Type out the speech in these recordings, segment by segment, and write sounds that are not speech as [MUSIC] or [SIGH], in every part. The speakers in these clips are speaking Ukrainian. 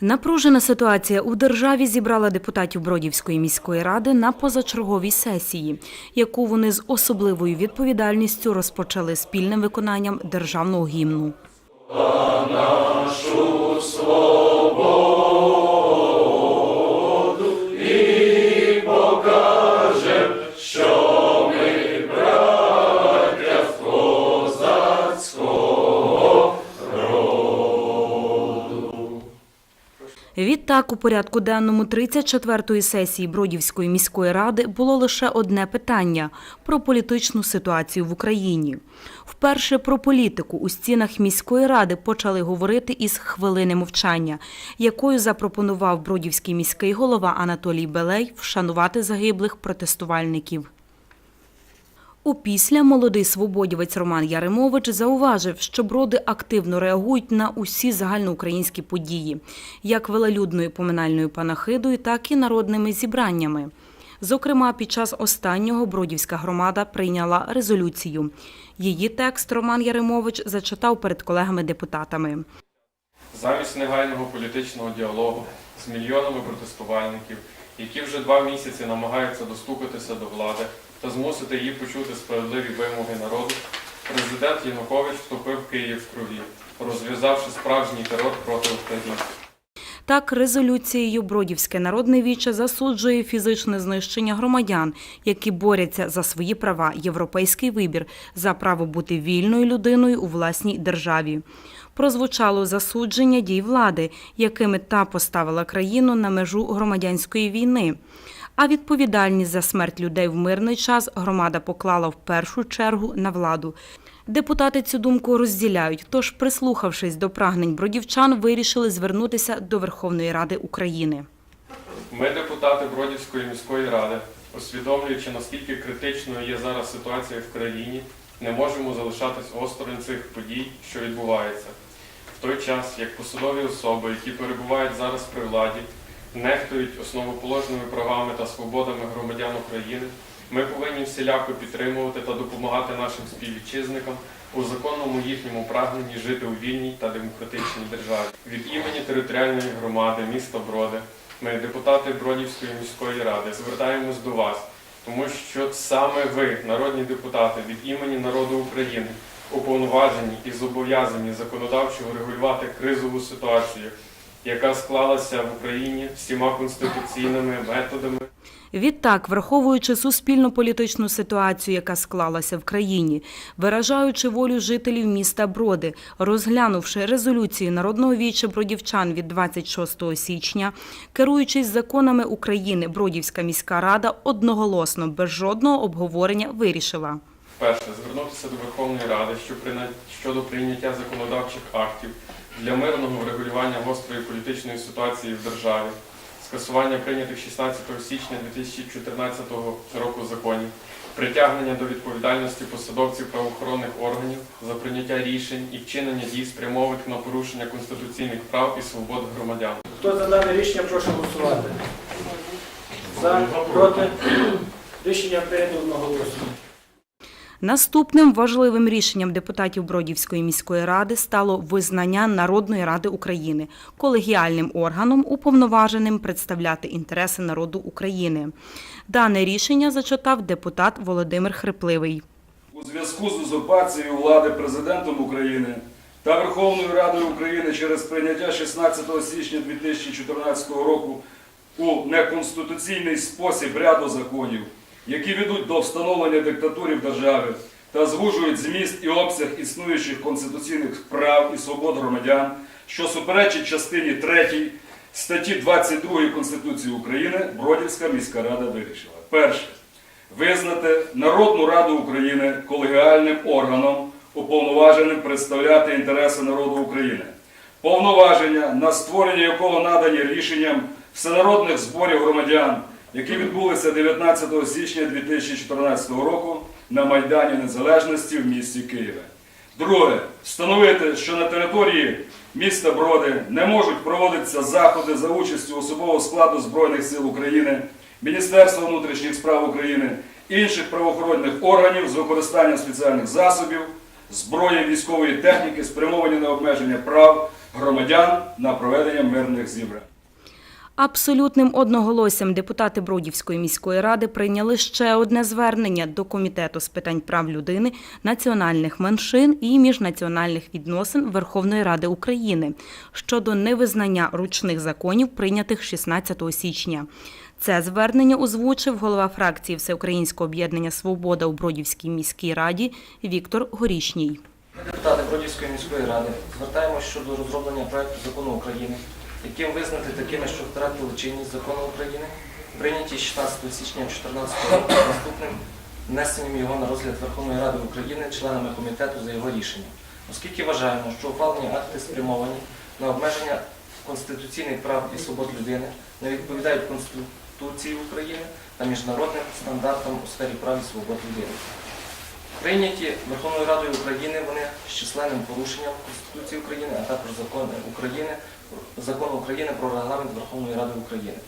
Напружена ситуація у державі зібрала депутатів Бродівської міської ради на позачерговій сесії, яку вони з особливою відповідальністю розпочали спільним виконанням державного гімну. Відтак, у порядку денному 34-ї сесії Бродівської міської ради було лише одне питання про політичну ситуацію в Україні. Вперше про політику у стінах міської ради почали говорити із хвилини мовчання, якою запропонував бродівський міський голова Анатолій Белей вшанувати загиблих протестувальників. Опісля молодий свободівець Роман Яремович зауважив, що броди активно реагують на усі загальноукраїнські події, як велелюдною поминальною панахидою, так і народними зібраннями. Зокрема, під час останнього бродівська громада прийняла резолюцію. Її текст Роман Яремович зачитав перед колегами-депутатами. Замість негайного політичного діалогу з мільйонами протестувальників, які вже два місяці намагаються достукатися до влади та змусити її почути справедливі вимоги народу, президент Янукович втопив Київ в крові, розв'язавши справжній терор проти українців. Так, резолюцією Бродівське народне віче засуджує фізичне знищення громадян, які борються за свої права, європейський вибір, за право бути вільною людиною у власній державі. Прозвучало засудження дій влади, якими та поставила країну на межу громадянської війни. А відповідальність за смерть людей в мирний час громада поклала в першу чергу на владу. Депутати цю думку розділяють, тож, прислухавшись до прагнень бродівчан, вирішили звернутися до Верховної Ради України. Ми, депутати Бродівської міської ради, усвідомлюючи, наскільки критичною є зараз ситуація в країні, не можемо залишатись осторонь цих подій, що відбуваються. В той час, як посадові особи, які перебувають зараз при владі, нехтують основоположними правами та свободами громадян України, ми повинні всіляко підтримувати та допомагати нашим співвітчизникам у законному їхньому прагненні жити у вільній та демократичній державі. Від імені територіальної громади міста Броди ми, депутати Бродівської міської ради, звертаємось до вас, тому що саме ви, народні депутати, від імені народу України, уповноважені і зобов'язані законодавчо регулювати кризову ситуацію, яка склалася в Україні всіма конституційними методами. Відтак, враховуючи суспільну політичну ситуацію, яка склалася в країні, виражаючи волю жителів міста Броди, розглянувши резолюцію народного віча бродівчан від 26 січня, керуючись законами України, Бродівська міська рада одноголосно, без жодного обговорення вирішила. Перше, звернутися до Верховної Ради щодо прийняття законодавчих актів для мирного врегулювання гострої політичної ситуації в державі, скасування прийнятих 16 січня 2014 року законів, притягнення до відповідальності посадовців правоохоронних органів за прийняття рішень і вчинення дій спрямованих на порушення конституційних прав і свобод громадян. Хто за дане рішення, прошу голосувати. За, проти. [CLEARS THROAT] Рішення прийнято одноголосно. Наступним важливим рішенням депутатів Бродівської міської ради стало визнання Народної ради України колегіальним органом, уповноваженим представляти інтереси народу України. Дане рішення зачитав депутат Володимир Хрипливий. у зв'язку з узурпацією влади президентом України та Верховною Радою України через прийняття 16 січня 2014 року у неконституційний спосіб ряду законів, які ведуть до встановлення диктатури в державі та звужують зміст і обсяг існуючих конституційних прав і свобод громадян, що суперечить частині 3 статті 22 Конституції України, Бродівська міська рада вирішила. Перше визнати Народну Раду України колегіальним органом, уповноваженим представляти інтереси народу України, повноваження, на створення якого надані рішенням всенародних зборів громадян, які відбулися 19 січня 2014 року на Майдані Незалежності в місті Києві. Друге, встановити, що на території міста Броди не можуть проводитися заходи за участю особового складу Збройних сил України, Міністерства внутрішніх справ України, інших правоохоронних органів з використанням спеціальних засобів, зброї військової техніки, спрямовані на обмеження прав громадян на проведення мирних зібрань. Абсолютним одноголоссям депутати Бродівської міської ради прийняли ще одне звернення до Комітету з питань прав людини, національних меншин і міжнаціональних відносин Верховної Ради України щодо невизнання ручних законів, прийнятих 16 січня. Це звернення озвучив голова фракції Всеукраїнського об'єднання Свобода у Бродівській міській раді Віктор Горішній. Ми, депутати Бродівської міської ради, звертаємось щодо розроблення проекту закону України, яким визнати такими, що втратили чинність закону України, прийняті 16 січня 2014 року наступним внесенням його на розгляд Верховної Ради України членами комітету за його рішенням. Оскільки вважаємо, що ухвалені акти спрямовані на обмеження конституційних прав і свобод людини, не відповідають Конституції України та міжнародним стандартам у сфері прав і свобод людини. Прийняті Верховною Радою України вони з численним порушенням Конституції України, а також закони України, закону України про регламент Верховної Ради України.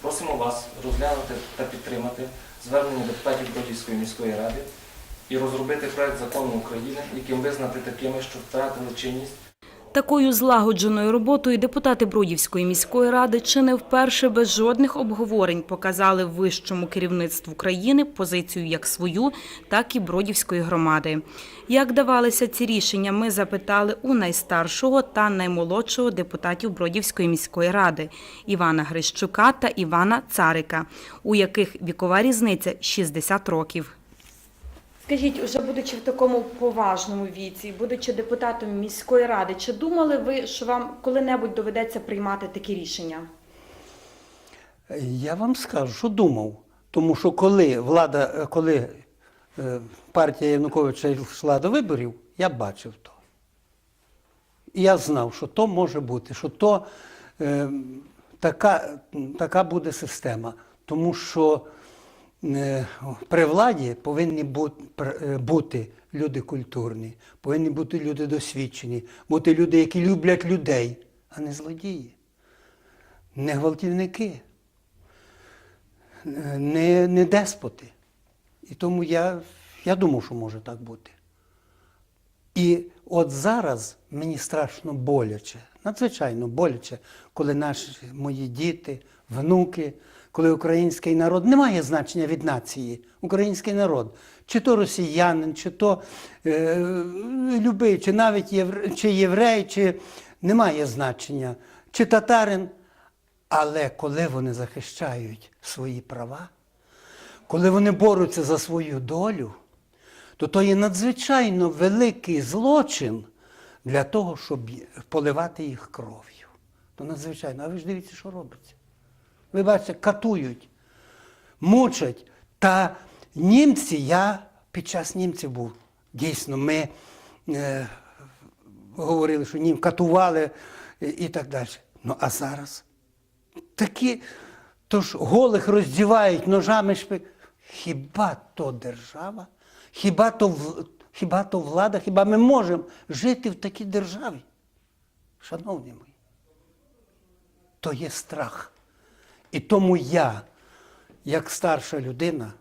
Просимо вас розглянути та підтримати звернення депутатів Бродівської міської ради і розробити проект закону України, яким визнати такими, що втратили чинність Такою злагодженою роботою депутати Бродівської міської ради чи не вперше без жодних обговорень показали вищому керівництву країни позицію як свою, так і Бродівської громади. Як давалися ці рішення, ми запитали у найстаршого та наймолодшого депутатів Бродівської міської ради Івана Грищука та Івана Царика, у яких вікова різниця 60 років. Скажіть, уже будучи в такому поважному віці, будучи депутатом міської ради, чи думали ви, що вам коли-небудь доведеться приймати такі рішення? Я вам скажу, що думав. Тому що коли влада, е, коли е, партія Януковича йшла до виборів, я бачив то. І я знав, що то може бути, що то е, така, така буде система. Тому що при владі повинні е, бути люди культурні, повинні бути люди досвідчені, бути люди, які люблять людей, а не злодії, не гвалтівники не, не деспоти. І тому я, я думав, що може так бути. І от зараз мені страшно боляче, надзвичайно боляче, коли наші мої діти, внуки, коли український народ не має значення від нації, український народ, чи то росіянин, чи то е, любий, чи навіть євре, чи єврей, чи не має значення, чи татарин. Але коли вони захищають свої права, коли вони борються за свою долю, то то є надзвичайно великий злочин для того, щоб поливати їх кров'ю. То надзвичайно. А ви ж дивіться, що робиться. Ви бачите, катують, мучать. Та німці, я під час німців був. Дійсно, ми е, говорили, що нім катували і, і так далі. Ну а зараз такі, то ж голих роздівають ножами шпи. Хіба то держава? Хіба то, хіба то влада? Хіба ми можемо жити в такій державі? Шановні мої, то є страх. І тому я, як старша людина,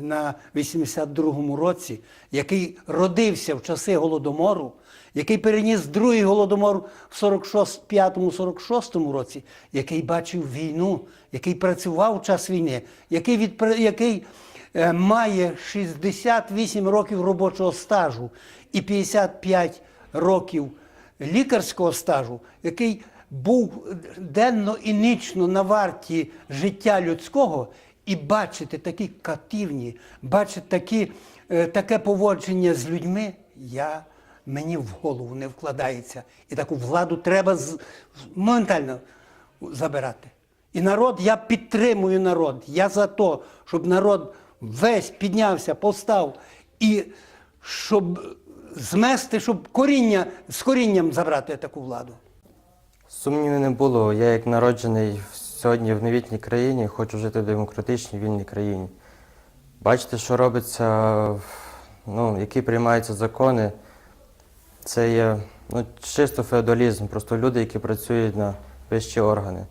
на 82-му році, який родився в часи Голодомору, який переніс другий голодомор в 45-46 році, який бачив війну, який працював в час війни, який, відпра- який е, має 68 років робочого стажу і 55 років лікарського стажу, який був денно і нічно на варті життя людського, і бачити такі катівні, бачити такі, е, таке поводження з людьми, я, мені в голову не вкладається. І таку владу треба моментально забирати. І народ, я підтримую народ. Я за те, щоб народ весь піднявся, повстав і щоб змести, щоб коріння, з корінням забрати таку владу. Сумнівів не було. Я як народжений сьогодні в новітній країні, хочу жити в демократичній вільній країні. Бачите, що робиться, ну, які приймаються закони, це є ну, чисто феодалізм, просто люди, які працюють на вищі органи.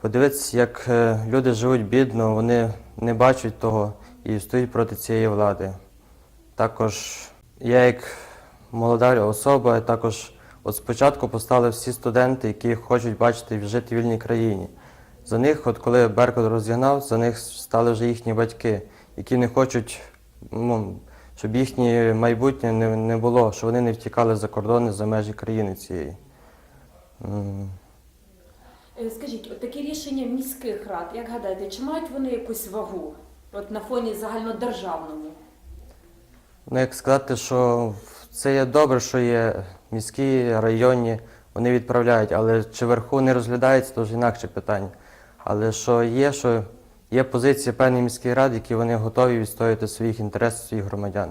Подивитися, як е, люди живуть бідно, вони не бачать того і стоять проти цієї влади. Також я як молода особа, також От спочатку постали всі студенти, які хочуть бачити жити в вільній країні. За них, от коли Беркут розігнав, за них стали вже їхні батьки, які не хочуть, ну, щоб їхнє майбутнє не, не було, щоб вони не втікали за кордони, за межі країни цієї. Е, Скажіть, от такі рішення міських рад, як гадаєте, чи мають вони якусь вагу от на фоні загальнодержавному? Ну, як сказати, що це є добре, що є міські, районні, вони відправляють, але чи вверху не розглядається, то вже інакше питання. Але що є, що є позиція певної міської ради, які вони готові відстояти своїх інтересів, своїх громадян.